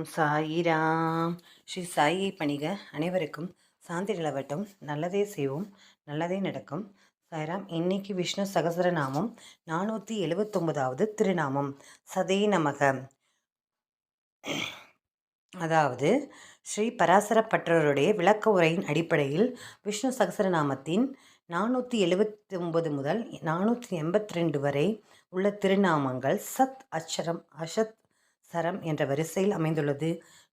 ஓம் சாயிராம். ஸ்ரீ சாயை பணிக அனைவருக்கும் சாந்தி நிலவட்டும். நல்லதே செய்வோம். நல்லதே நடக்கும். சாய்ராம் இன்னைக்கு விஷ்ணு சகசரநாமம் நானூற்றி எழுவத்தொம்பதாவது திருநாமம். சதே நமக. அதாவது ஸ்ரீ பராசரப்பட்டருடைய விளக்க உரையின் அடிப்படையில் விஷ்ணு சகசரநாமத்தின் நானூற்றி எழுபத்தி ஒன்பது முதல் நானூற்றி எண்பத்தி ரெண்டு வரை உள்ள திருநாமங்கள் சத் அச்சரம் அசத் சரம் என்ற வரிசையில் அமைந்துள்ளது.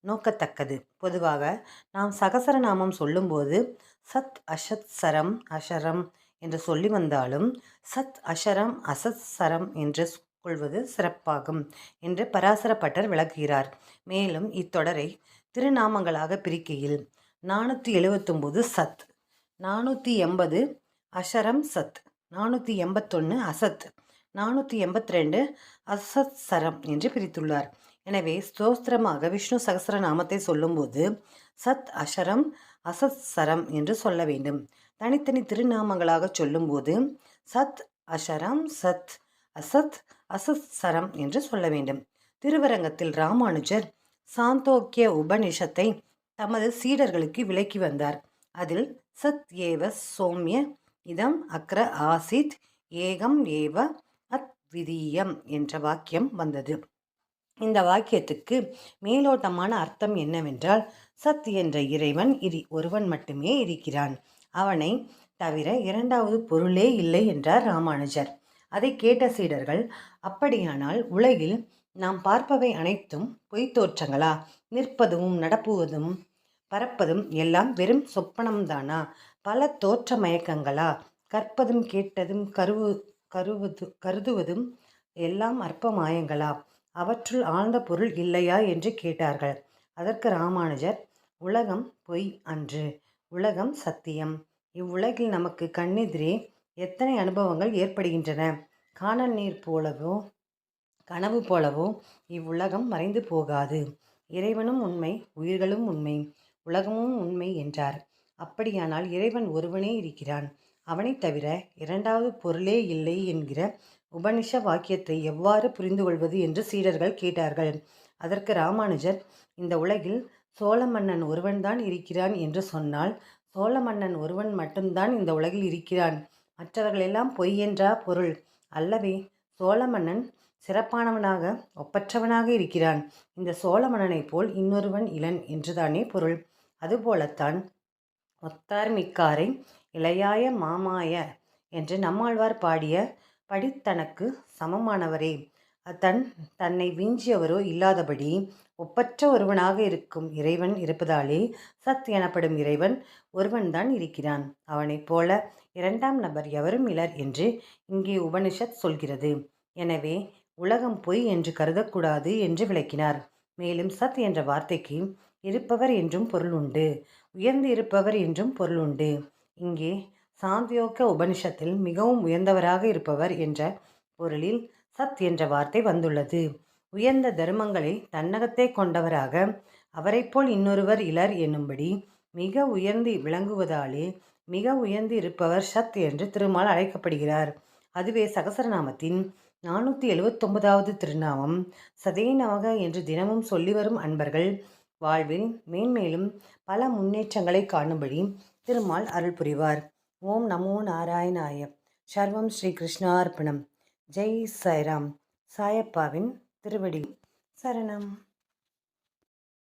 நோக்கத்தக்கது. பொதுவாக நாம் சகசரநாமம் சொல்லும்போது சத் அஷத் சரம் அஷரம் என்று சொல்லி வந்தாலும் சத் அஷரம் அசத் சரம் என்று கொள்வது சிறப்பாகும் என்று பராசரப்பட்டர் விளக்குகிறார். மேலும் இத்தொடரை திருநாமங்களாக பிரிக்கையில் நானூற்றி எழுவத்தொம்போது சத் நானூற்றி எண்பது அஷரம் சத் நானூற்றி எண்பத்தொன்று அசத் நானூற்றி எண்பத்தி ரெண்டு அசத் சரம் என்று பிரித்துள்ளார். எனவே ஸ்தோஸ்திரமாக விஷ்ணு சகசிரநாமத்தை சொல்லும்போது சத் அஷரம் அசத் சரம் என்று சொல்ல வேண்டும். தனித்தனி திருநாமங்களாக சொல்லும்போது சத் அஷரம் சத் அசத் அசத் சரம் என்று சொல்ல வேண்டும். திருவரங்கத்தில் ராமானுஜர் சாந்தோக்கிய உபனிஷத்தை தமது சீடர்களுக்கு விளக்கி வந்தார். அதில் சத் ஏவ சோம்ய இதம் அக்ர ஆசித் ஏகம் ஏவ அத்விதீயம் என்ற வாக்கியம் வந்தது. இந்த வாக்கியத்துக்கு மேலோட்டமான அர்த்தம் என்னவென்றால் சத் என்ற இறைவன் இரி ஒருவன் மட்டுமே இருக்கிறான். அவனை தவிர இரண்டாவது பொருளே இல்லை என்றார் ராமானுஜர். அதை கேட்ட சீடர்கள் அப்படியானால் உலகில் நாம் பார்ப்பவை அனைத்தும் பொய்த்தோற்றங்களா நிற்பதும் நடப்புவதும் பறப்பதும் எல்லாம் வெறும் சொப்பனம்தானா? பல தோற்ற மயக்கங்களா? கற்பதும் கேட்டதும் கருவு கருவது கருதுவதும் எல்லாம் அற்ப மாயங்களா அவற்றுள் ஆழ்ந்த பொருள் இல்லையா என்று கேட்டார்கள். அதற்கு ராமானுஜர் உலகம் பொய் அன்று உலகம் சத்தியம். இவ்வுலகில் நமக்கு கண்ணெதிரே எத்தனை அனுபவங்கள் ஏற்படுகின்றன? காணல் நீர் போலவோ கனவு போலவோ இவ்வுலகம் மறைந்து போகாது. இறைவனும் உண்மை உயிர்களும் உண்மை உலகமும் உண்மை என்றார். அப்படியானால் இறைவன் ஒருவனே இருக்கிறான். அவனைத் தவிர இரண்டாவது பொருளே இல்லை என்கிற உபனிஷ வாக்கியத்தை எவ்வாறு புரிந்து கொள்வது என்று சீடர்கள் கேட்டார்கள். அதற்கு ராமானுஜர் இந்த உலகில் சோழ மன்னன் ஒருவன்தான் இருக்கிறான் என்று சொன்னால் சோழ மன்னன் ஒருவன் மட்டும்தான் இந்த உலகில் இருக்கிறான். மற்றவர்களெல்லாம் பொய் என்றா பொருள். அல்லவே சோழ மன்னன் சிறப்பானவனாக ஒப்பற்றவனாக இருக்கிறான். இந்த சோழ மன்னனைப் போல் இன்னொருவன் இளன் என்றுதானே பொருள். அதுபோலத்தான் ஒத்தார் மிக்காரை இளையாய மாமாய என்று நம்மாழ்வார் பாடிய படித்தனக்கு சமமானவரே. தன் தன்னை விஞ்சியவரோ இல்லாதபடி ஒப்பற்ற ஒருவனாக இருக்கும் இறைவன் இருப்பதாலே சத் எனப்படும் இறைவன் ஒருவன்தான் இருக்கிறான். அவனைப் போல இரண்டாம் நபர் எவரும் இலர் என்று இங்கே உபனிஷத் சொல்கிறது. எனவே உலகம் பொய் என்று கருதக்கூடாது என்று விளக்கினார். மேலும் சத் என்ற வார்த்தைக்கு இருப்பவர் என்றும் பொருள் உண்டு உயர்ந்து இருப்பவர் என்றும் பொருள் உண்டு. இங்கே சாந்தியோக்க உபனிஷத்தில் மிகவும் உயர்ந்தவராக இருப்பவர் என்ற பொருளில் சத் என்ற வார்த்தை வந்துள்ளது. உயர்ந்த தர்மங்களை தன்னகத்தை கொண்டவராக அவரைப்போல் இன்னொருவர் இலர் என்னும்படி மிக உயர்ந்து விளங்குவதாலே மிக உயர்ந்து இருப்பவர் சத் என்று திருமால் அழைக்கப்படுகிறார். அதுவே சகசரநாமத்தின் நானூற்றி எழுவத்தொன்பதாவது திருநாமம். சதேனவக என்று தினமும் சொல்லி வரும் அன்பர்கள் வாழ்வில் மேன்மேலும் பல முன்னேற்றங்களை காணும்படி திருமால் அருள் புரிவார். ஓம் நமோ நாராயணாய. சர்வம் ஸ்ரீ கிருஷ்ணார்ப்பணம் ஜெய் சாய்ராம். சாயப்பாவின் திருவடி. சரணம்.